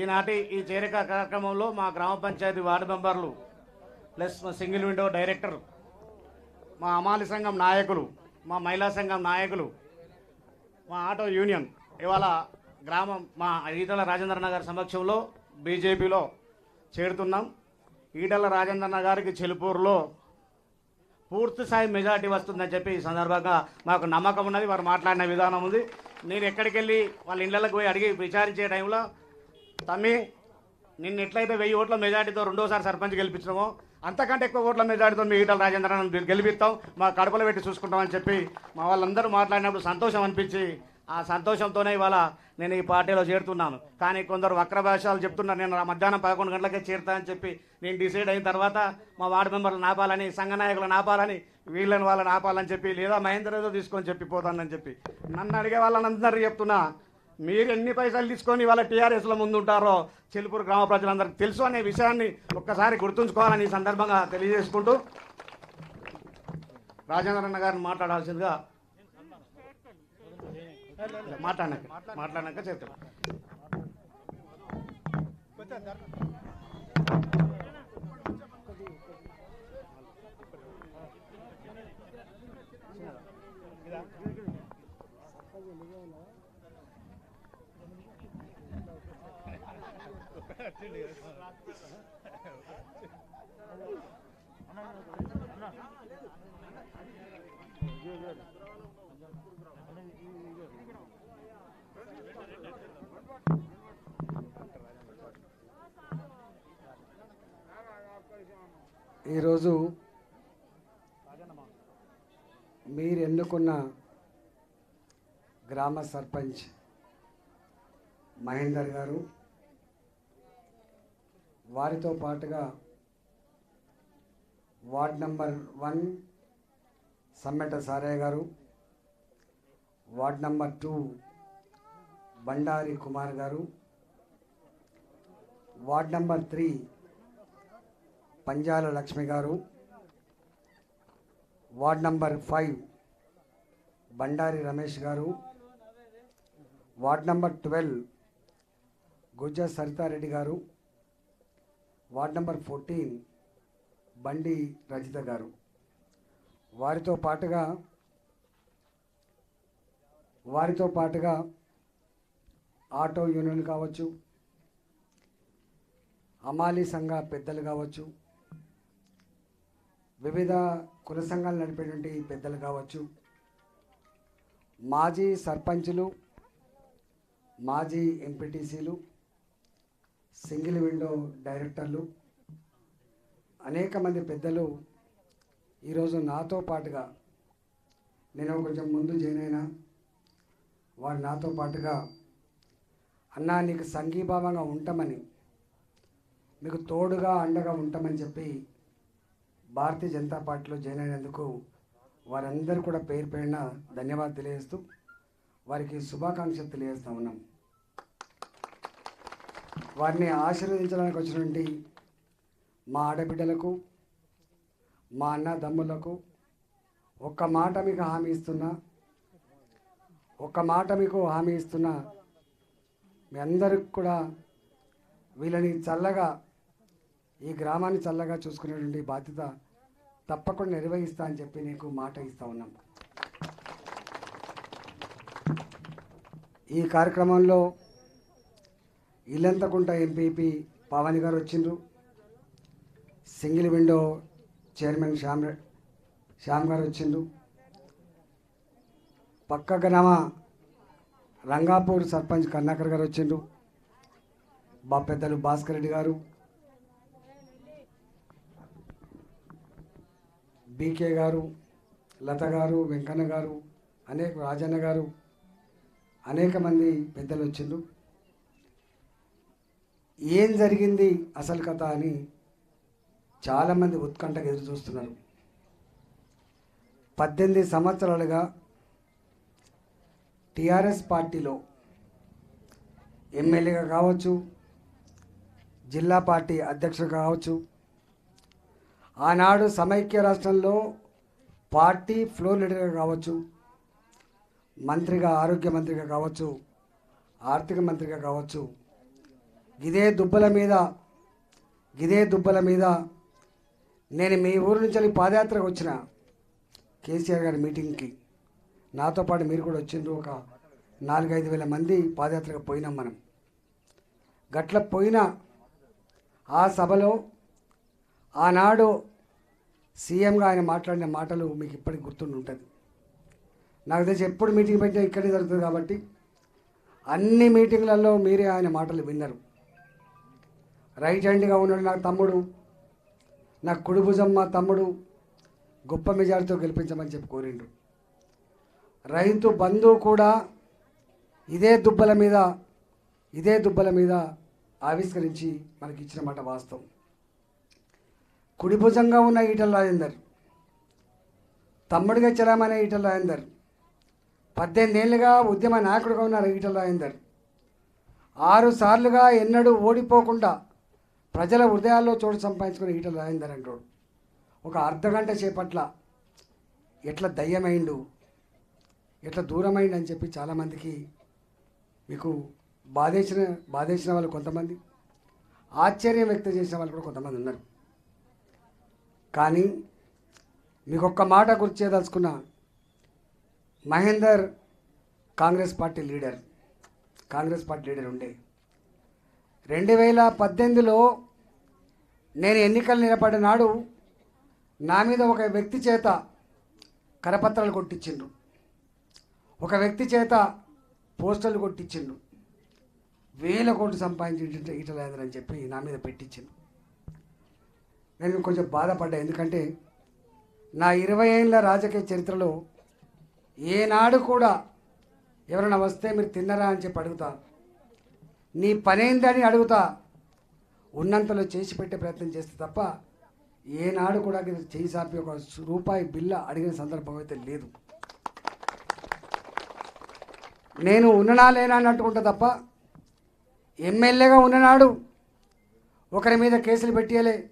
ఈనాటి ఈ చేరిక కార్యక్రమంలో మా గ్రామ పంచాయతీ వార్డు మెంబర్లు ప్లస్ మా సింగిల్ విండో డైరెక్టర్ మా అమాలి సంఘం నాయకులు మా మహిళా సంఘం నాయకులు మా ఆటో యూనియన్ ఇవాళ గ్రామం మా ఈటల రాజేంద్ర గారి సమక్షంలో బీజేపీలో చేరుతున్నాం. ఈటల రాజేంద్ర గారికి చెలుపూరులో పూర్తి స్థాయి మెజార్టీ వస్తుందని చెప్పి ఈ సందర్భంగా మాకు నమ్మకం ఉన్నది. వారు మాట్లాడిన విధానం ఉంది. నేను ఎక్కడికి వెళ్ళి వాళ్ళ ఇళ్ళకి పోయి అడిగి విచారించే టైంలో తమ్మి నిన్న ఎట్లయితే వెయ్యి ఓట్ల మెజార్టీతో రెండోసారి సర్పంచ్ గెలిపించినామో అంతకంటే ఎక్కువ ఓట్ల మెజార్టీతో మీ ఈటల రాజేంద్రను గెలిపిస్తాం. మా కడపలో పెట్టి చూసుకుంటామని చెప్పి మా వాళ్ళందరూ మాట్లాడినప్పుడు సంతోషం అనిపించి ఆ సంతోషంతోనే ఇవాళ నేను ఈ పార్టీలో చేరుతున్నాను. కానీ కొందరు వక్ర భాషలు చెప్తున్నారు నేను మధ్యాహ్నం పదకొండు గంటలకే చేరుతానని చెప్పి నేను డిసైడ్ అయిన తర్వాత మా వార్డు మెంబర్లు నాపాలని సంఘ నాయకులు నాపాలని వీళ్ళని వాళ్ళని ఆపాలని చెప్పి లేదా మహేంద్ర ఏదో తీసుకొని చెప్పి పోతానని చెప్పి నన్ను అడిగే వాళ్ళని అందరూ చెప్తున్నా. మీరు ఎన్ని పైసలు తీసుకొని వాళ్ళ టీఆర్ఎస్లో ముందు ఉంటారో చెలుపూరు గ్రామ ప్రజలందరికీ తెలుసు అనే విషయాన్ని ఒక్కసారి గుర్తుంచుకోవాలని ఈ సందర్భంగా తెలియజేసుకుంటూ రాజేంద్రన్న గారిని మాట్లాడాల్సిందిగా మాట్లాడినాక మాట్లాడినాక చెప్తాం ఈరోజు మీరు ఎన్నుకున్న గ్రామ సర్పంచ్ మహేందర్ గారు వారితో పాటుగా ward number one Sammeta Sarayya గారు ward number two Bandari Kumar గారు ward number three Panjala Lakshmi గారు ward number five Bandari Ramesh గారు ward number twelve Gujja Saritha Reddy గారు వార్డ్ నెంబర్ ఫోర్టీన్ బండి రజిత గారు. వారితో పాటుగా వారితో పాటుగా ఆటో యూనియన్ కావచ్చు అమాలి సంఘ పెద్దలు కావచ్చు వివిధ కుల సంఘాలు నడిపేటువంటి పెద్దలు కావచ్చు మాజీ సర్పంచులు మాజీ ఎంపీటీసీలు సింగిల్ విండో డైరెక్టర్లు అనేక మంది పెద్దలు ఈరోజు నాతో పాటుగా నేను కొంచెం ముందు జాయిన్ అయినా వారు నాతో పాటుగా అన్నా నీకు సంఘీభావంగా ఉంటామని మీకు తోడుగా అండగా ఉంటామని చెప్పి భారతీయ జనతా పార్టీలో జాయిన్ అయినందుకు వారందరూ కూడా పేరు పేరున ధన్యవాదాలు తెలియజేస్తూ వారికి శుభాకాంక్షలు తెలియజేస్తా ఉన్నాం. వారిని ఆశీర్వదించడానికి వచ్చినటువంటి మా ఆడబిడ్డలకు మా అన్న ఒక్క మాట మీకు హామీ ఇస్తున్నా ఒక్క మాట మీకు హామీ ఇస్తున్నా మీ అందరికి కూడా వీళ్ళని చల్లగా ఈ గ్రామాన్ని చల్లగా చూసుకునేటువంటి బాధ్యత తప్పకుండా నిర్వహిస్తా అని చెప్పి నీకు మాట ఇస్తా ఉన్నాం. ఈ కార్యక్రమంలో ఇల్లంతకుంట ఎంపీపీ పవన్ గారు వచ్చిండ్రు. Single window chairman Shyam Shyam గారు వచ్చిండ్రు. పక్క గ్రామ రంగాపూర్ సర్పంచ్ కర్ణాకర్ గారు వచ్చిండ్రు. మా పెద్దలు భాస్కర్ రెడ్డి గారు. బీకే గారు లత గారు వెంకన్న గారు అనేక రాజన్న గారు అనేక మంది పెద్దలు వచ్చిండ్రు. ఏం జరిగింది అసలు కథ అని చాలామంది ఉత్కంఠగా ఎదురు చూస్తున్నారు. పద్దెనిమిది సంవత్సరాలుగా టీఆర్ఎస్ పార్టీలో ఎమ్మెల్యేగా కావచ్చు జిల్లా పార్టీ అధ్యక్షుడు కావచ్చు ఆనాడు సమైక్య రాష్ట్రంలో పార్టీ ఫ్లోర్ లీడర్గా కావచ్చు మంత్రిగా ఆరోగ్య మంత్రిగా కావచ్చు ఆర్థిక మంత్రిగా కావచ్చు గిదే దుబ్బల మీద గిదే దుబ్బల మీద నేను మీ ఊరు నుంచి వెళ్ళి పాదయాత్రకు వచ్చిన కేసీఆర్ గారి మీటింగ్కి. నాతో పాటు మీరు కూడా వచ్చిండ్రు. ఒక నాలుగైదు వేల మంది పాదయాత్రకు పోయినాం మనం. గట్ల పోయిన ఆ సభలో ఆనాడు సీఎంగా ఆయన మాట్లాడిన మాటలు మీకు ఇప్పటికి గుర్తుండి ఉంటుంది నాకు తెలిసి ఎప్పుడు మీటింగ్ పెట్టినా ఇక్కడే జరుగుతుంది కాబట్టి అన్ని మీటింగ్లలో మీరే ఆయన మాటలు విన్నారు. రైట్ హ్యాండ్గా ఉన్నాడు నా తమ్ముడు. నా కుడి భుజం మా తమ్ముడు గొప్ప మెజార్టీతో గెలిపించమని చెప్పి కోరిండు. రైతు బంధువు కూడా ఇదే దుబ్బల మీద ఇదే దుబ్బల మీద ఆవిష్కరించి మనకి ఇచ్చిన మాట వాస్తవం. కుడిభుజంగా ఉన్న ఈటల రాజేందర్ తమ్ముడిగా చలామనే ఈటల రాజేందర్ పద్దెనిమిది ఏళ్ళుగా ఉద్యమ నాయకుడిగా ఉన్నారు ఈటల రాజేందర్ ఆరు సార్లుగా ఎన్నడూ ఓడిపోకుండా ప్రజల హృదయాల్లో చోటు సంపాదించుకుని ఈటల రాజేందర్ అంటాడు ఒక అర్ధగంట చేపట్ల ఎట్లా దయ్యమైండు ఎట్లా దూరమైండు అని చెప్పి చాలామందికి మీకు బాధేసిన బాధేసిన వాళ్ళు కొంతమంది ఆశ్చర్యం వ్యక్తం చేసిన వాళ్ళు కూడా కొంతమంది ఉన్నారు. కానీ మీకు ఒక్క మాట గుర్తు చేయదలుచుకున్న Mahender Congress party leader Congress party leader ఉండే. రెండు వేల పద్దెనిమిదిలో నేను ఎన్నికలు నిలబడిన నాడు నా మీద ఒక వ్యక్తి చేత కరపత్రాలు కొట్టించిండు ఒక వ్యక్తి చేత పోస్టర్లు కొట్టించిండు వేల కోట్లు సంపాదించి ఇటలేదని చెప్పి నా మీద పెట్టించిండు నేను కొంచెం బాధపడ్డా ఎందుకంటే నా ఇరవై ఏళ్ళ రాజకీయ చరిత్రలో ఏనాడు కూడా ఎవరైనా వస్తే మీరు తిన్నరా అని చెప్పి అడుగుతా నీ పనేందని అడుగుతా ఉన్నంతలో చేసి పెట్టే ప్రయత్నం చేస్తే తప్ప ఏనాడు కూడా చేయి సాపి ఒక రూపాయి బిల్ల అడిగిన సందర్భం అయితే లేదు. నేను ఉన్ననా లేనా అని అంటుకుంటా తప్ప ఎమ్మెల్యేగా ఉన్ననాడు ఒకరి మీద కేసులు పెట్టియలే.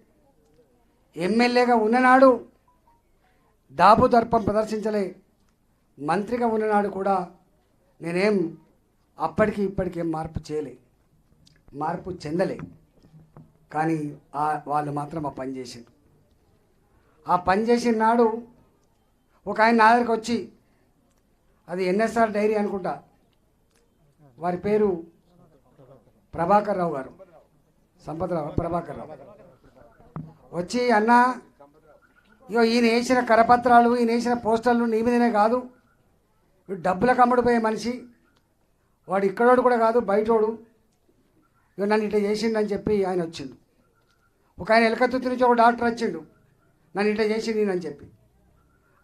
ఎమ్మెల్యేగా ఉన్ననాడు దాబు దర్పం ప్రదర్శించలే. మంత్రిగా ఉన్ననాడు కూడా నేనేం అప్పటికి ఇప్పటికేం మార్పు చేయలే. మార్పు చెందలే. కానీ ఆ వాళ్ళు మాత్రం ఆ పని చేసిండు ఆ పని చేసిన నాడు ఒక ఆయన నా దగ్గరికి వచ్చి అది ఎన్ఎస్ఆర్ డైరీ అనుకుంటా వారి పేరు ప్రభాకర్ రావు గారు సంపతరావు ప్రభాకర్ రావు. వచ్చి అన్న ఇగో ఈయన వేసిన కరపత్రాలు ఈయన వేసిన పోస్టర్లు నీ మీదనే కాదు. వీడు డబ్బులకు అమ్ముడుపోయే మనిషి. వాడు ఇక్కడోడు కూడా కాదు బయటోడు. ఇక నన్ను ఇట్లా చేసిండని చెప్పి ఆయన వచ్చిండు. ఒక ఆయన ఎలకత్తుత్తి నుంచి ఒక డాక్టర్ వచ్చిండు. నన్ను ఇట్లా చేసిండు ఈయన అని చెప్పి.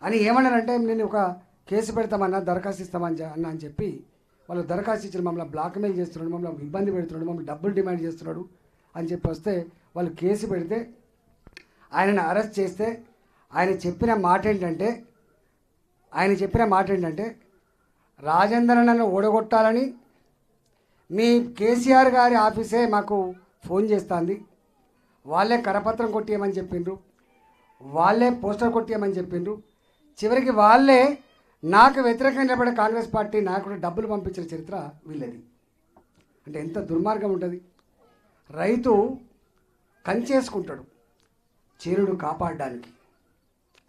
అని ఏమన్నానంటే నేను ఒక కేసు పెడతామన్నా దరఖాస్తు ఇస్తామని అన్న అని చెప్పి వాళ్ళు దరఖాస్తు ఇచ్చిన మమ్మల్ని బ్లాక్మెయిల్ చేస్తున్నాడు మమ్మల్ని ఇబ్బంది పెడుతున్నాడు మమ్మల్ని డబ్బులు డిమాండ్ చేస్తున్నాడు అని చెప్పి వస్తే వాళ్ళు కేసు పెడితే ఆయనను అరెస్ట్ చేస్తే ఆయన చెప్పిన మాట ఏంటంటే ఆయన చెప్పిన మాట ఏంటంటే రాజేంద్ర నన్ను ఓడగొట్టాలని మీ కేసీఆర్ గారి ఆఫీసే మాకు ఫోన్ చేస్తుంది. వాళ్ళే కరపత్రం కొట్టియమని చెప్పిండ్రు. వాళ్ళే పోస్టర్ కొట్టియమని చెప్పిండ్రు. చివరికి వాళ్ళే నాకు వ్యతిరేకంగా నిలబడే కాంగ్రెస్ పార్టీ నాయకుడు డబ్బులు పంపించిన చరిత్ర వీళ్ళది. అంటే ఎంత దుర్మార్గం ఉంటుంది. రైతు కంచేసుకుంటాడు చేరుడు కాపాడడానికి.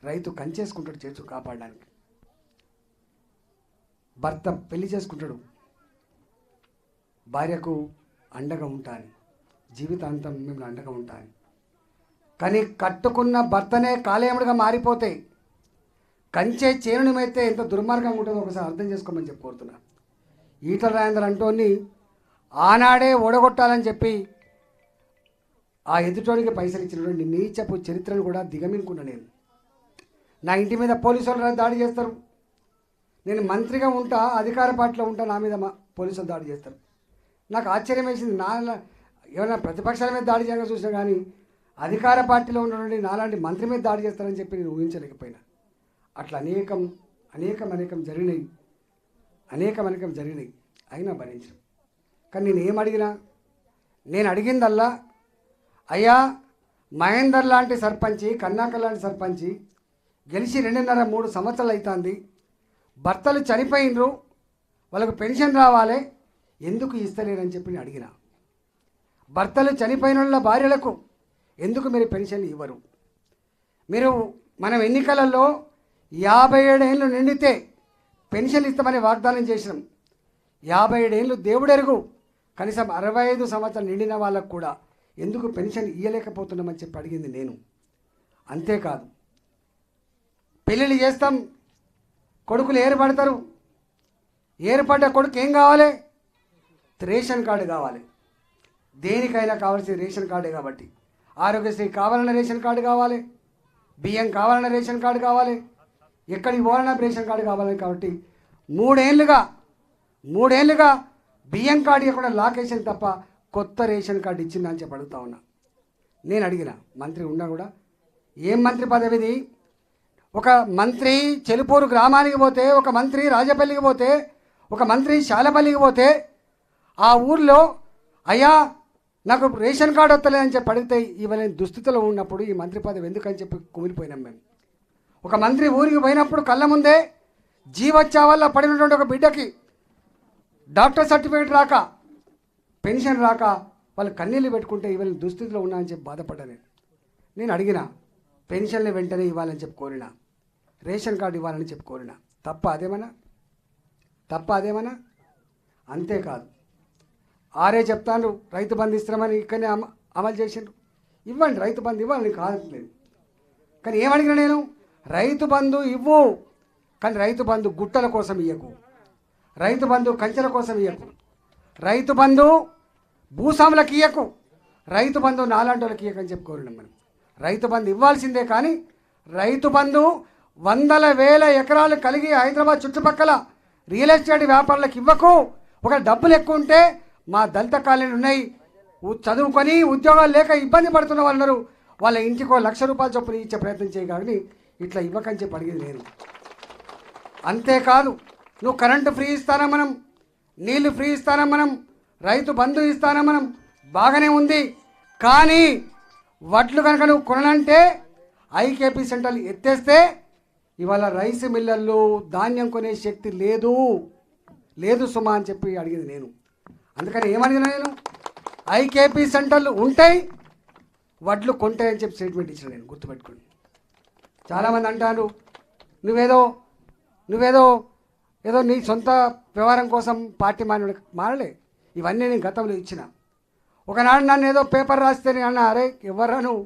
రైతు కంచేసుకుంటాడు చేతుడు కాపాడడానికి. భర్త పెళ్ళి చేసుకుంటాడు. భార్యకు అండగా ఉంటాను. జీవితాంతం మిమ్మల్ని అండగా ఉంటాను కానీ కట్టుకున్న భర్తనే కాలేయముడిగా మారిపోతే కంచే చేనుని అయితే ఎంత దుర్మార్గంగా ఉంటుందో ఒకసారి అర్థం చేసుకోమని చెప్పి కోరుతున్నా. ఈటల రాజేంద్ర అంటోని ఆనాడే ఓడగొట్టాలని చెప్పి ఆ ఎదుటోడికి పైసలు ఇచ్చినటువంటి నీచపు చరిత్రను కూడా దిగమినుకున్నా నేను. నా ఇంటి మీద పోలీసు వాళ్ళు దాడి చేస్తారు. నేను మంత్రిగా ఉంటా అధికార పార్టీలో ఉంటా నా మీద మా- పోలీసులు దాడి చేస్తారు. నాకు ఆశ్చర్యం వేసింది. నా ఏమైనా ప్రతిపక్షాల మీద దాడి చేయగా చూసినా కానీ అధికార పార్టీలో ఉన్నటువంటి నాలాంటి మంత్రి మీద దాడి చేస్తారని చెప్పి నేను ఊహించలేకపోయినా. అట్లా అనేకం అనేకం అనేకం జరిగినాయి. అనేకం అనేకం జరిగినాయి. అయినా భరించడం కానీ నేను ఏం అడిగినా? నేను అడిగిందల్లా అయ్యా మహేందర్ లాంటి సర్పంచి కన్నాక లాంటి సర్పంచి గెలిచి రెండున్నర మూడు సంవత్సరాలు అవుతుంది భర్తలు చనిపోయినరు. వాళ్ళకు పెన్షన్ రావాలి. ఎందుకు ఇస్తలేరని చెప్పి నేను అడిగినా. భర్తలు చనిపోయిన వాళ్ళ భార్యలకు ఎందుకు మీరు పెన్షన్ ఇవ్వరు? మీరు మనం ఎన్నికలలో యాభై ఏడేళ్ళు నిండితే పెన్షన్ ఇస్తామని వాగ్దానం చేసినాం. యాభై ఏడేళ్ళు దేవుడెరుగు. కనీసం అరవై ఐదు సంవత్సరాలు నిండిన వాళ్ళకు కూడా ఎందుకు పెన్షన్ ఇవ్వలేకపోతున్నామని చెప్పి అడిగింది నేను. అంతేకాదు పెళ్ళిళ్ళు చేస్తాం కొడుకులు ఏర్పడతారు. ఏర్పడ్డ కొడుకు ఏం కావాలి? రేషన్ కార్డు కావాలి. దేనికైనా కావాల్సిన రేషన్ కార్డే కాబట్టి. ఆరోగ్యశ్రీ కావాలన్న రేషన్ కార్డు కావాలి. బియ్యం కావాలన్న రేషన్ కార్డు కావాలి. ఎక్కడికి పోవాలన్నా రేషన్ కార్డు కావాలి కాబట్టి మూడేళ్ళుగా మూడేళ్ళుగా బియ్యం కార్డు ఇవ్వకుండా లాకేషన్ తప్ప కొత్త రేషన్ కార్డు ఇచ్చిందని చెప్పి అడుగుతా ఉన్నా. నేను అడిగిన మంత్రి ఉన్నా కూడా. ఏం మంత్రి పదవిది ఒక మంత్రి చెలుపూరు గ్రామానికి పోతే ఒక మంత్రి రాజపల్లికి పోతే ఒక మంత్రి శాలపల్లికి పోతే ఆ ఊర్లో అయ్యా నాకు రేషన్ కార్డు వస్తలేదని చెప్పి అడిగితే ఇవ్వలేని దుస్థితిలో ఉన్నప్పుడు ఈ మంత్రి పదవి ఎందుకని చెప్పి కుమిలిపోయినాం మేము. ఒక మంత్రి ఊరికి పోయినప్పుడు కళ్ళ ముందే జీవచ్చా వల్ల పడినటువంటి ఒక బిడ్డకి డాక్టర్ సర్టిఫికేట్ రాక పెన్షన్ రాక వాళ్ళు కన్నీళ్ళు పెట్టుకుంటే ఇవాళ దుస్థితిలో ఉన్నా అని చెప్పి బాధపడ్డా నేను. నేను అడిగిన పెన్షన్లు వెంటనే ఇవ్వాలని చెప్పి కోరిన రేషన్ కార్డు ఇవ్వాలని చెప్పి కోరిన. తప్ప అదేమన్నా? తప్ప అదేమన్నా? అంతేకాదు. ఆరే చెప్తాను రైతు బంధు ఇస్తామని ఇక్కడనే అమ అమలు చేసిండ్రు. ఇవ్వండి రైతు బంధు ఇవ్వాలని కాదట్లేదు కానీ ఏమడిగిన నేను రైతు బంధు ఇవ్వు కానీ రైతు బంధు గుట్టల కోసం ఇయ్యకు. రైతు బంధు కంచెల కోసం ఇయ్యకు. రైతు బంధు భూస్వాములకు ఇయ్యకు. రైతు బంధు నాలాంటి వాళ్ళకి ఇయ్యకని చెప్పి మనం. రైతు బంధు ఇవ్వాల్సిందే కానీ రైతు బంధు వందల వేల ఎకరాలు కలిగి హైదరాబాద్ చుట్టుపక్కల రియల్ ఎస్టేట్ వ్యాపారులకు ఇవ్వకు. ఒక డబ్బులు ఎక్కువ ఉంటే మా దళిత కాలనీలు ఉన్నాయి. చదువుకొని ఉద్యోగాలు లేక ఇబ్బంది పడుతున్న వాళ్ళు వాళ్ళ ఇంటికో లక్ష రూపాయలు చొప్పున ఇచ్చే ప్రయత్నం చేయగాని ఇట్లా ఇవ్వకని చెప్పి అడిగింది నేను అంతేకాదు నువ్వు కరెంటు ఫ్రీ ఇస్తానా మనం? నీళ్ళు ఫ్రీ ఇస్తానా మనం? రైతు బంధు ఇస్తానా మనం? బాగానే ఉంది. కానీ వడ్లు కనుక నువ్వు కొనంటే ఐకేపీ సెంటర్లు ఎత్తేస్తే ఇవాళ రైస్ మిల్లర్లు ధాన్యం కొనే శక్తి లేదు. లేదు సుమా అని చెప్పి అడిగింది నేను. అందుకని ఏమడిగిన నేను? ఐకేపీ సెంటర్లు ఉంటాయి వడ్లు కొంటాయని చెప్పి స్టేట్మెంట్ ఇచ్చిన నేను గుర్తుపెట్టుకోండి. చాలామంది అంటారు నువ్వేదో నువ్వేదో ఏదో నీ సొంత వ్యవహారం కోసం పార్టీ మానవుడు మారలే ఇవన్నీ నేను గతంలో ఇచ్చిన. ఒకనాడు నన్ను ఏదో పేపర్ రాస్తే నేను అన్నా అరే ఎవరా నువ్వు?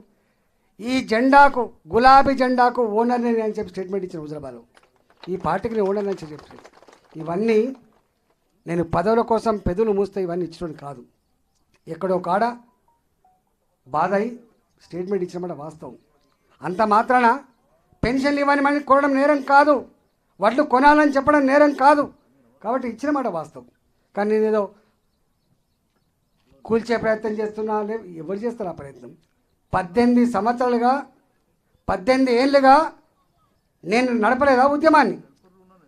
ఈ జెండాకు గులాబీ జెండాకు ఓనర్ని అని చెప్పి స్టేట్మెంట్ ఇచ్చిన హుజరాబాద్లో. ఈ పార్టీకి నేను ఓనర్ అని చెప్పి ఇవన్నీ నేను పదవుల కోసం పెదవులు మూస్తే ఇవన్నీ ఇచ్చడం కాదు. ఎక్కడో కాడ బాధ అయి స్టేట్మెంట్ ఇచ్చినమాట వాస్తవం. అంత మాత్రాన పెన్షన్లు ఇవ్వని మనం కొనడం నేరం కాదు. వడ్లు కొనాలని చెప్పడం నేరం కాదు. కాబట్టి ఇచ్చిన మాట వాస్తవం. కానీ నేను ఏదో కూల్చే ప్రయత్నం చేస్తున్నా లే ఎవరు చేస్తారు ఆ ప్రయత్నం? పద్దెనిమిది సంవత్సరాలుగా పద్దెనిమిది ఏళ్ళుగా నేను నడపలేదా ఉద్యమాన్ని?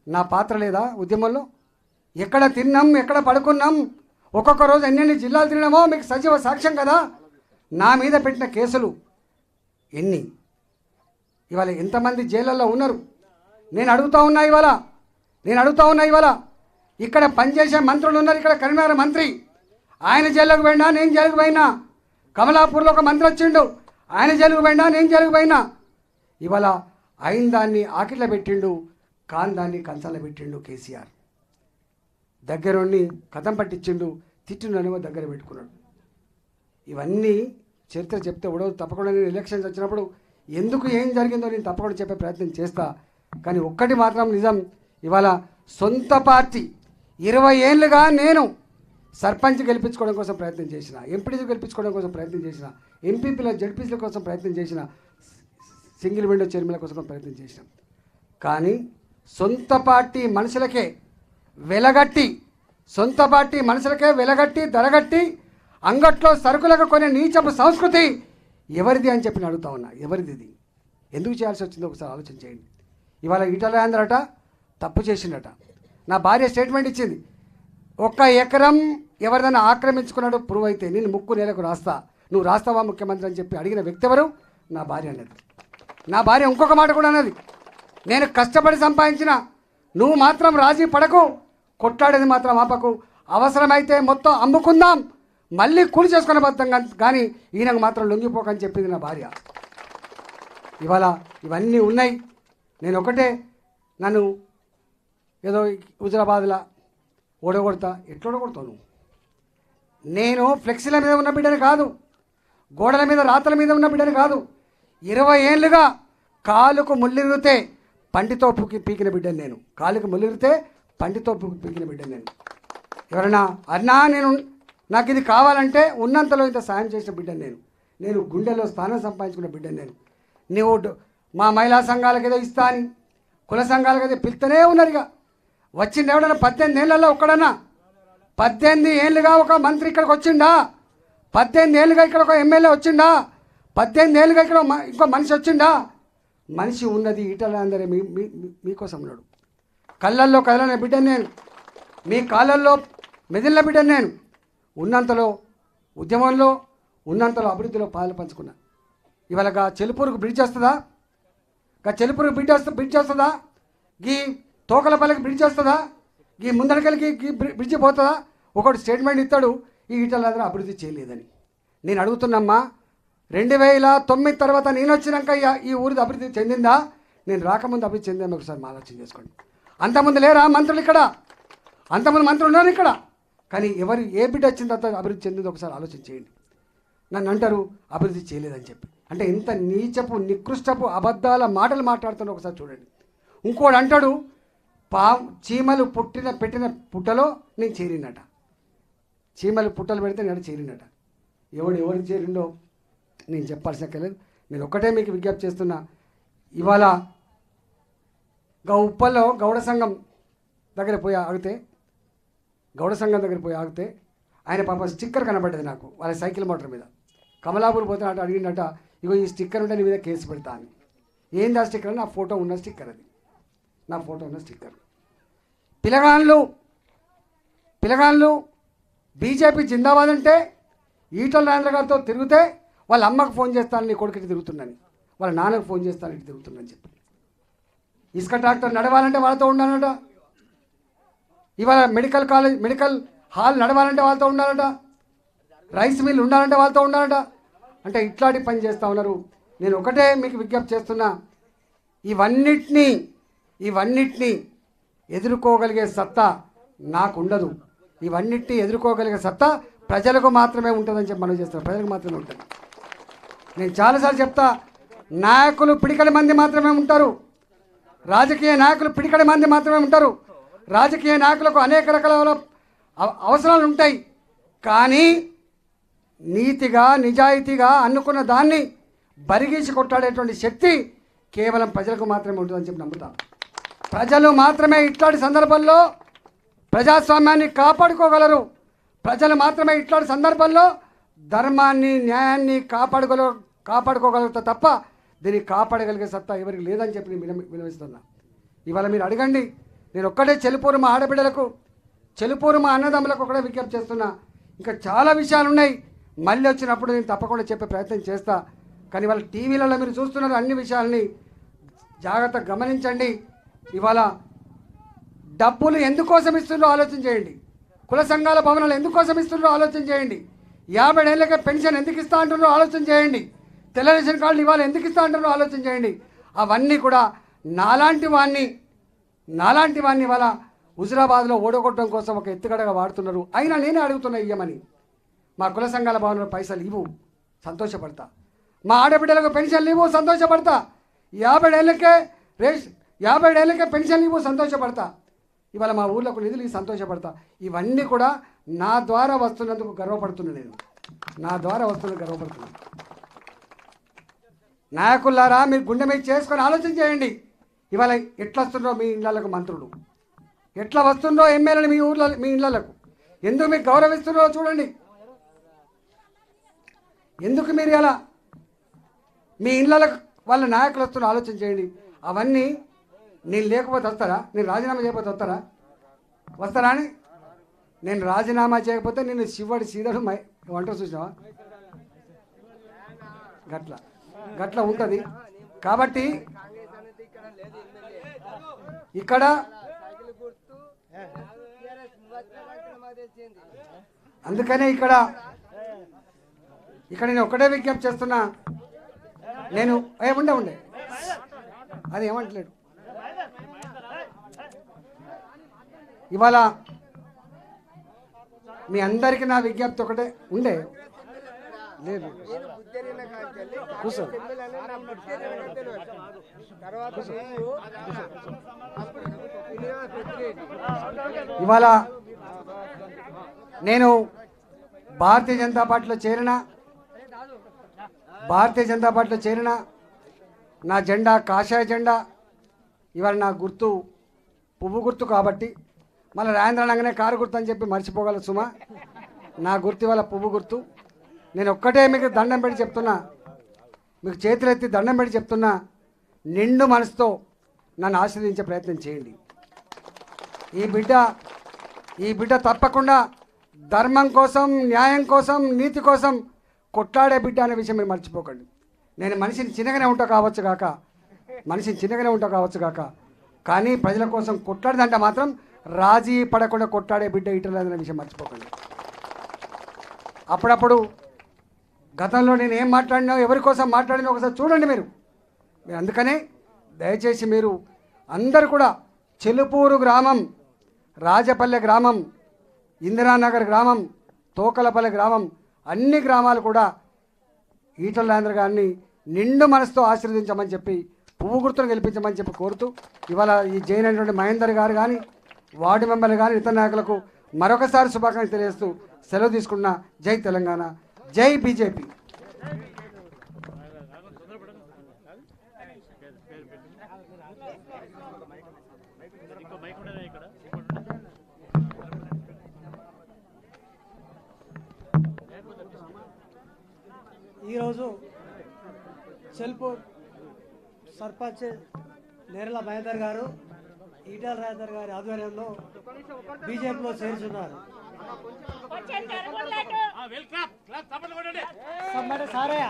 నా పాత్ర లేదా ఉద్యమంలో? ఎక్కడ తిన్నాం ఎక్కడ పడుకున్నాం ఒక్కొక్క రోజు ఎన్నెన్ని జిల్లాలు తిరిగినామో మీకు సజీవ సాక్ష్యం కదా. నా మీద పెట్టిన కేసులు ఎన్ని? ఇవాళ ఎంతమంది జైళ్ళల్లో ఉన్నారు? నేను అడుగుతా ఉన్నా ఇవాళ. నేను అడుగుతా ఉన్నా ఇవాళ. ఇక్కడ పనిచేసే మంత్రులు ఉన్నారు ఇక్కడ కరీంనగర్ మంత్రి. ఆయన జైలుకు పోయినా నేను జైలుకు పోయినా. కమలాపూర్లో ఒక మంత్రి వచ్చిండు. ఆయన జైలుకు పోయినా నేను జైలుకు పోయినా. ఇవాళ అయిన దాన్ని ఆకిట్లో పెట్టిండు కాని దాన్ని కంచాల పెట్టిండు కేసీఆర్. దగ్గరుండి కథం పట్టించిండు తిట్టిండనేమో దగ్గర పెట్టుకున్నాడు. ఇవన్నీ చరిత్ర చెప్తే ఉడవు తప్పకుండా నేను ఎలక్షన్స్ వచ్చినప్పుడు ఎందుకు ఏం జరిగిందో నేను తప్పకుండా చెప్పే ప్రయత్నం చేస్తా. కానీ ఒక్కటి మాత్రం నిజం ఇవాళ సొంత పార్టీ ఇరవై ఏళ్ళుగా నేను సర్పంచ్ గెలిపించుకోవడం కోసం ప్రయత్నం చేసిన ఎంపీడీ గెలిపించుకోవడం కోసం ప్రయత్నం చేసిన ఎంపీపీల జడ్పీసీల కోసం ప్రయత్నం చేసిన సింగిల్ విండో చైర్మన్ల కోసం ప్రయత్నం చేసిన. కానీ సొంత పార్టీ మనుషులకే వెలగట్టి సొంత పార్టీ మనుషులకే వెలగట్టి ధరగట్టి అంగట్లో సరుకులకు కొనే నీచపు సంస్కృతి ఎవరిది అని చెప్పి అడుగుతా ఉన్నా. ఎవరిది ఇది? ఎందుకు చేయాల్సి వచ్చిందో ఒకసారి ఆలోచన చేయండి. ఇవాళ ఈటలేందరట తప్పు చేసిండట. నా భార్య స్టేట్మెంట్ ఇచ్చింది. ఒక్క ఎకరం ఎవరిదైనా ఆక్రమించుకున్నాడు ప్రూవ్ అయితే నేను ముక్కు నేలకు రాస్తా. నువ్వు రాస్తావా ముఖ్యమంత్రి అని చెప్పి అడిగిన వ్యక్తి ఎవరు? నా భార్య అనేది నా భార్య ఇంకొక మాట కూడా అన్నది. నేను కష్టపడి సంపాదించిన నువ్వు మాత్రం రాజీ పడకు. కొట్లాడేది మాత్రం ఆపకు. అవసరమైతే మొత్తం అమ్ముకుందాం. మళ్ళీ కూలి చేసుకునే బద్దం కానీ ఈయనకు మాత్రం లొంగిపోకని చెప్పింది నా భార్య. ఇవాళ ఇవన్నీ ఉన్నాయి. నేను ఒకటే నన్ను ఏదో హుజరాబాద్లా ఓడగొడతా. ఎట్లా ఓడగొడతావు నేను ఫ్లెక్సీల మీద ఉన్న బిడ్డని కాదు. గోడల మీద రాతల మీద ఉన్న బిడ్డని కాదు. ఇరవై ఏళ్ళుగా కాలుకు ముల్లిరిగితే పంటితో పీకి పీకిన బిడ్డని నేను. కాలుకు ముల్లిరితే పండితో పీ- బిడ్డ నేను. ఎవరైనా అన్నా నేను నాకు ఇది కావాలంటే ఉన్నంతలో ఇంత సాయం చేసిన బిడ్డ నేను. నేను గుండెలో స్థానం సంపాదించుకున్న బిడ్డ నేను. నువ్వు మా మహిళా సంఘాలకు ఏదో ఇస్తా అని కుల సంఘాలకు ఏదో పిలుతూనే ఉన్నారు ఇక వచ్చింది ఎవడన్నా పద్దెనిమిది ఏళ్ళల్లో ఒక్కడన్నా? పద్దెనిమిది ఏళ్ళుగా ఒక మంత్రి ఇక్కడికి వచ్చిండా? పద్దెనిమిది ఏళ్ళుగా ఇక్కడ ఒక ఎమ్మెల్యే వచ్చిండా? పద్దెనిమిది ఏళ్ళుగా ఇక్కడ ఇంకో మనిషి వచ్చిండా? మనిషి ఉన్నది ఈటల మీ- మీకోసం ఉన్నాడు. కళ్ళల్లో కదలన బిడ్డను నేను. మీ కాళ్ళల్లో మెదిలిన బిడ్డను నేను. ఉన్నంతలో ఉద్యమంలో ఉన్నంతలో అభివృద్ధిలో పాలు పంచుకున్నా. ఇవాళ గా చెలుపూరుకు బ్రిడ్జ్ వస్తుందా? గా చెలుపూరుకు బ్రిడ్జ్ వస్తా బ్రిడ్జ్ వస్తుందా? గీ తోకలపల్లికి బ్రిడ్జ్ వస్తుందా? ఈ ముందరకెళ్ళకి బ్రిడ్జ్ పోతుందా? ఒకటి స్టేట్మెంట్ ఇస్తాడు ఈ ఈటలందరూ అభివృద్ధి చేయలేదని. నేను అడుగుతున్నమ్మా రెండు వేల తొమ్మిది తర్వాత నేను వచ్చినాక ఈ- ఈ ఊరిది అభివృద్ధి చెందిందా? నేను రాకముందు అభివృద్ధి చెందిందా? ఒకసారి మా ఆలోచన చేసుకోండి. అంతమంది లేరా మంత్రులు ఇక్కడ? అంతమంది మంత్రులు ఉన్నారు ఇక్కడ. కానీ ఎవరు ఏ బిడ్డ వచ్చిన తర్వాత అభివృద్ధి చెందిందో ఒకసారి ఆలోచన చేయండి నన్ను అంటారు అభివృద్ధి చేయలేదని చెప్పి. అంటే ఇంత నీచపు నికృష్టపు అబద్ధాల మాటలు మాట్లాడుతున్నా ఒకసారి చూడండి. ఇంకోడు అంటాడు పా చీమలు పుట్టిన పెట్టిన పుట్టలో నేను చేరినట. చీమలు పుట్టలు పెడితే నేను చేరినట. ఎవడు ఎవరికి చేరిండో నేను చెప్పాల్సిన నేను ఒక్కటే మీకు విజ్ఞప్తి చేస్తున్నా. ఇవాళ ఉప్పల్లో గౌడ సంఘం దగ్గర పోయి ఆగితే గౌడ సంఘం దగ్గర పోయి ఆగితే ఆయన పాప స్టిక్కర్ కనబడ్డది నాకు వాళ్ళ సైకిల్ మోటార్ మీద. కమలాపూర్ పోతే అటు అడిగిండట ఇగో ఈ స్టిక్కర్ ఉంటే నీ మీద కేసు పెడతా అని. ఏంది ఆ స్టిక్కర్? నా ఫోటో ఉన్న స్టిక్కర్ అది. నా ఫోటో ఉన్న స్టిక్కర్. పిలగాన్లు పిలగాన్లు బీజేపీ జిందాబాద్ అంటే ఈటల రాజేంద్ర గారితో తిరిగితే వాళ్ళ అమ్మకు ఫోన్ చేస్తాను నీ ఇటు తిరుగుతున్నాను వాళ్ళ నాన్నకు ఫోన్ చేస్తాను ఇటు తిరుగుతున్నాను చెప్పి. ఇసుక ట్రాక్టర్ నడవాలంటే వాళ్ళతో ఉండాలట. ఇవాళ మెడికల్ కాలేజ్ మెడికల్ హాల్ నడవాలంటే వాళ్ళతో ఉండాలట. రైస్ మిల్ ఉండాలంటే వాళ్ళతో ఉండాలట. అంటే ఇట్లాంటి పని చేస్తూ ఉన్నారు. నేను ఒకటే మీకు విజ్ఞప్తి చేస్తున్నా. ఇవన్నిటినీ ఇవన్నిటినీ ఎదుర్కోగలిగే సత్తా నాకు ఉండదు ఇవన్నిటినీ ఎదుర్కోగలిగే సత్తా ప్రజలకు మాత్రమే ఉంటుందని చెప్పి మనం చేస్తాం ప్రజలకు మాత్రమే ఉంటుంది. నేను చాలాసార్లు చెప్తా నాయకులు పిడికల మంది మాత్రమే ఉంటారు. రాజకీయ నాయకులు పిడికడి మంది మాత్రమే ఉంటారు. రాజకీయ నాయకులకు అనేక రకాల అవ- అవసరాలు ఉంటాయి. కానీ నీతిగా నిజాయితీగా అనుకున్న దాన్ని బరిగించి కొట్టాడేటువంటి శక్తి కేవలం ప్రజలకు మాత్రమే ఉంటుందని చెప్పి నమ్ముతాను ప్రజలు మాత్రమే ఇట్లాంటి సందర్భంలో ప్రజాస్వామ్యాన్ని కాపాడుకోగలరు. ప్రజలు మాత్రమే ఇట్లాంటి సందర్భంలో ధర్మాన్ని న్యాయాన్ని కాపాడుకోగల కాపాడుకోగలుగుతా తప్ప దీన్ని కాపాడగలిగే సత్తా ఎవరికి లేదని చెప్పి నేను వినవిస్తున్నా ఇవాళ మీరు అడగండి. నేను ఒక్కటే చెలుపూరు మా ఆడబిడ్డలకు చెలుపూరు మా అన్నదమ్ములకు ఒకటే విజ్ఞప్తి చేస్తున్నా. ఇంకా చాలా విషయాలు ఉన్నాయి మళ్ళీ వచ్చినప్పుడు నేను తప్పకుండా చెప్పే ప్రయత్నం చేస్తా. కానీ వాళ్ళ టీవీలలో మీరు చూస్తున్నారు అన్ని విషయాలని. జాగ్రత్త గమనించండి. ఇవాళ డబ్బులు ఎందుకోసం ఇస్తుండ్రో ఆలోచన చేయండి. కుల సంఘాల భవనాలు ఎందుకోసం ఇస్తుండ్రో ఆలోచన చేయండి. యాభై ఏళ్ళకే పెన్షన్ ఎందుకు ఇస్తా అంటున్నారో ఆలోచన చేయండి. తెల్ల రేషన్ కార్డులు ఇవాళ ఎందుకు ఇస్తా అంటారో ఆలోచన చేయండి. అవన్నీ కూడా నాలాంటి వాణ్ణి నాలాంటి వాణ్ణి ఇవాళ హుజురాబాద్లో ఓడగొట్టడం కోసం ఒక ఎత్తుగడగా వాడుతున్నారు. అయినా నేనే అడుగుతున్నా ఇయ్యమని. మా కుల సంఘాల భవనంలో పైసలు ఇవ్వు సంతోషపడతా. మా ఆడబిడ్డలకు పెన్షన్లు ఇవ్వు సంతోషపడతా. యాభై ఏళ్ళకే రేష్ యాభై ఏళ్ళకే పెన్షన్లు ఇవ్వు సంతోషపడతా. ఇవాళ మా ఊళ్ళకు నిధులు సంతోషపడతా. ఇవన్నీ కూడా నా ద్వారా వస్తున్నందుకు గర్వపడుతున్నాను నేను. నా ద్వారా వస్తున్నందుకు గర్వపడుతున్నాను నాయకులారా మీరు గుండె మీద చేసుకొని ఆలోచన చేయండి. ఇవాళ ఎట్లా వస్తుండ్రో మీ ఇళ్ళకు మంత్రులు? ఎట్లా వస్తుండ్రో ఎమ్మెల్యేలు మీ ఊర్ల మీ ఇళ్ళకు ఎందుకు మీరు గౌరవిస్తుండ్రో చూడండి. ఎందుకు మీరు ఇలా మీ ఇళ్ళకు వాళ్ళ నాయకులు వస్తున్న ఆలోచన చేయండి. అవన్నీ నేను లేకపోతే వస్తారా? నేను రాజీనామా చేయకపోతే వస్తారా? వస్తారా అని? నేను రాజీనామా చేయకపోతే నేను శివుడు సీదడు మై వంట చూసినావా? గట్లా. గట్ల ఉంటుంది. కాబట్టి ఇక్కడ అందుకనే ఇక్కడ ఇక్కడ నేను ఒకటే విజ్ఞప్తి చేస్తున్నా. నేను ఏ ఉండే ఉండే. అది ఏమంటలేడు. ఇవాళ మీ అందరికీ నా విజ్ఞప్తి ఒకటే. ఉండే. లేదు. కూర్చో ఇవాళ నేను భారతీయ జనతా పార్టీలో చేరిన భారతీయ జనతా పార్టీలో చేరిన నా జెండా కాషాయ జెండా ఇవాళ నా గుర్తు పువ్వు గుర్తు కాబట్టి మళ్ళీ రాయంద్ర అనగానే కారు గుర్తు అని చెప్పి మర్చిపోగల సుమా నా గుర్తు ఇవాళ పువ్వు గుర్తు. నేను ఒక్కటే మీకు దండం పెట్టి చెప్తున్నా. మీకు చేతులెత్తి దండం పెట్టి చెప్తున్నా. నిండు మనసుతో నన్ను ఆశీర్వదించే ప్రయత్నం చేయండి. ఈ బిడ్డ ఈ బిడ్డ తప్పకుండా ధర్మం కోసం న్యాయం కోసం నీతి కోసం కొట్లాడే బిడ్డ అనే విషయం మీరు మర్చిపోకండి. నేను మనిషిని చిన్నగానే ఉంటా కావచ్చు కాక మనిషిని చిన్నగానే ఉంటా కావచ్చు కాక కానీ ప్రజల కోసం కొట్లాడదంటే మాత్రం రాజీ పడకుండా కొట్లాడే బిడ్డ ఇటలేదనే విషయం మర్చిపోకండి. అప్పుడప్పుడు గతంలో నేను ఏం మాట్లాడినా ఎవరి కోసం మాట్లాడినా ఒకసారి చూడండి మీరు. మీరు అందుకనే దయచేసి మీరు అందరు కూడా చెలుపూరు గ్రామం రాజపల్లె గ్రామం ఇందిరానగర్ గ్రామం తోకలపల్లె గ్రామం అన్ని గ్రామాలు కూడా ఈటల రాజేంద్ర గారిని నిండు మనసుతో ఆశీర్వదించమని చెప్పి పువ్వు గుర్తును గెలిపించమని చెప్పి కోరుతూ ఇవాళ ఈ జైన్ అయినటువంటి మహేందర్ గారు కానీ వార్డు మెంబర్లు కానీ ఇతర నాయకులకు మరొకసారి శుభాకాంక్షలు తెలియజేస్తూ సెలవు తీసుకున్న జై తెలంగాణ. జై బీజేపీ. ఈరోజు సెల్ఫోన్ సర్పంచ్ నేరల మహేందర్ గారు ఈటల రాజేందర్ గారి ఆధ్వర్యంలో బీజేపీలో చేరుచున్నారు. సారయ్య.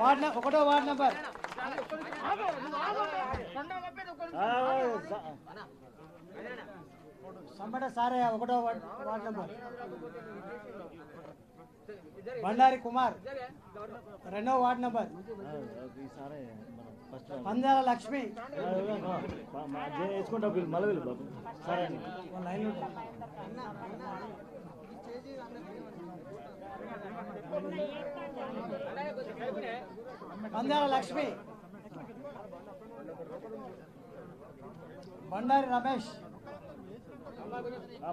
వార్డ్ ఒకటో వార్డ్ నెంబర్. సమ్మట సారయ్య ఒకటో ward ward number. Bandari Kumar రెండో వార్డ్ నెంబర్. పందాల లక్ష్మి. వేసుకుంటా మళ్ళీ వెళ్ళు బాబు సరే అండి వాళ్ళ పందాల లక్ష్మి. బండారి రమేష్. ఆ,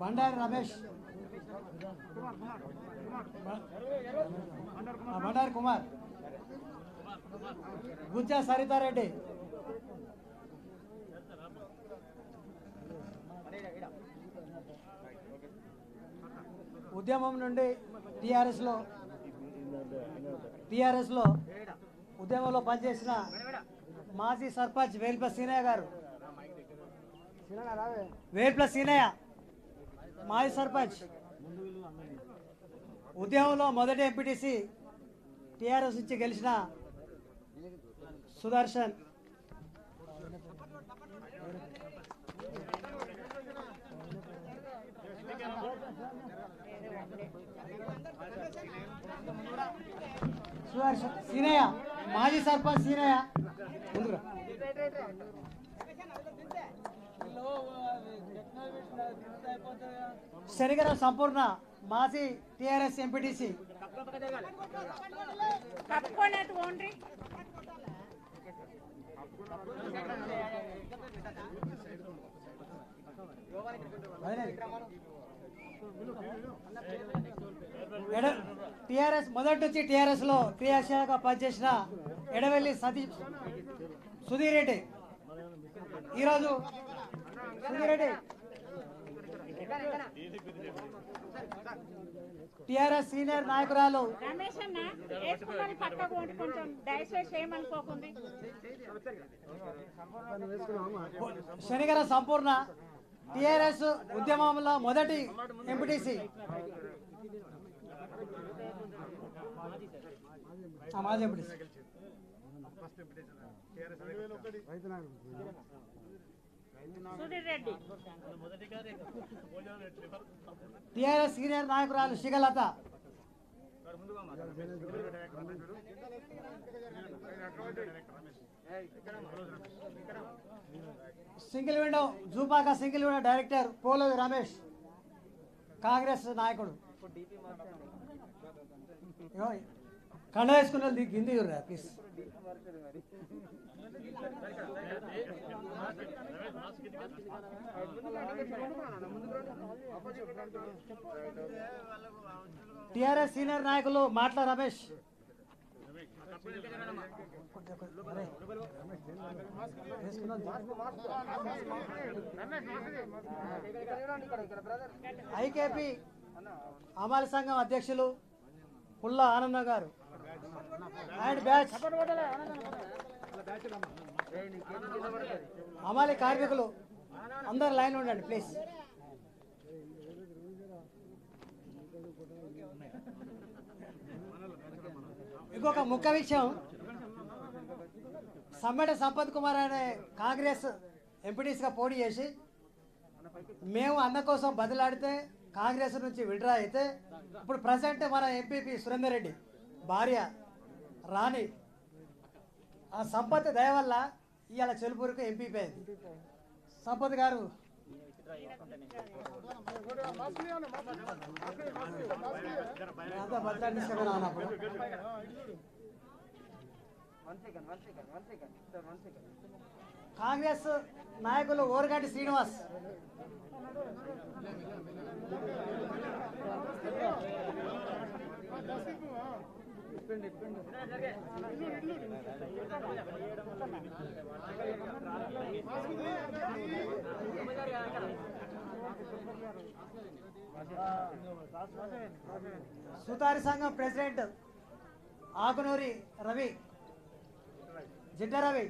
బండారి రమేష్. బండారి కుమార్. గుజ్జా సరితారెడ్డి. ఉద్యమం నుండి టీఆర్ఎస్లో టీఆర్ఎస్లో ఉద్యమంలో పనిచేసిన మాజీ సర్పంచ్ వేల్ప సీనయ్య గారు. వేల్ప సీనయ్య మాజీ సర్పంచ్. ఉద్యమంలో మొదటి ఎంపీటీసీ టీఆర్ఎస్ నుంచి గెలిచిన సుదర్శన్. సుదర్శన్ సీనయ్య మాజీ సర్పంచ్ సీనయ్య. ముందుగా శనిగర సంపూర్ణ మాజీ టిఆర్ఎస్ ఎంపీటీసీ. టిఆర్ఎస్ మొదటి నుంచి టిఆర్ఎస్లో క్రియాశీలక పనిచేసిన ఎడవెల్లి సతీష్ సుధీర్ రెడ్డి. ఈరోజు టిఆర్ఎస్ సీనియర్ నాయకురాలు. రమేష్ అన్న వేసుకున్నది పక్కకు ఉండి కొంచెం దయచేసి ఏమనుకోకుంది శనిగర సంపూర్ణ టిఆర్ఎస్ ఉద్యమంలో మొదటి ఎంపీటీసీ. మాజీ ఎంపీటీసీ. టిఆర్ఎస్ సీనియర్ నాయకురాలు Sigalatha. Single window Jupaka single window director Polavi Ramesh Congress నాయకుడు. కళ్ళ వేసుకున్న దీనికి హిందీ చూడరా ప్లీజ్ టిఆర్ఎస్ సీనియర్ నాయకులు మాట్లా రమేష్. ఐకేపీ అమలు సంఘం అధ్యక్షులు పుల్ల ఆనంద గారు. And batch. అమాలి కార్మికులు అందరు లైన్ ఉండండి ప్లీజ్ ఇంకొక ముఖ్య విషయం సమ్మెట సంపత్ కుమార్ అనే కాంగ్రెస్ ఎంపీటీస్గా పోటీ చేసి మేము అన్న కోసం బదిలాడితే కాంగ్రెస్ నుంచి విడ్రా అయితే ఇప్పుడు ప్రజెంట్ మన ఎంపీపీ సురేందర్ రెడ్డి భార్య రాణి ఆ సంపత్ దయ వల్ల ఇవాళ చెలుపూరుకు ఎంపీ అయింది. సంపత్ గారు. అంతా అన్నప్పుడు కాంగ్రెస్ నాయకులు ఓరగాటి శ్రీనివాస్. సుతారి సంఘం ప్రెసిడెంట్ ఆకునూరి రవి జిడ్డ రవి.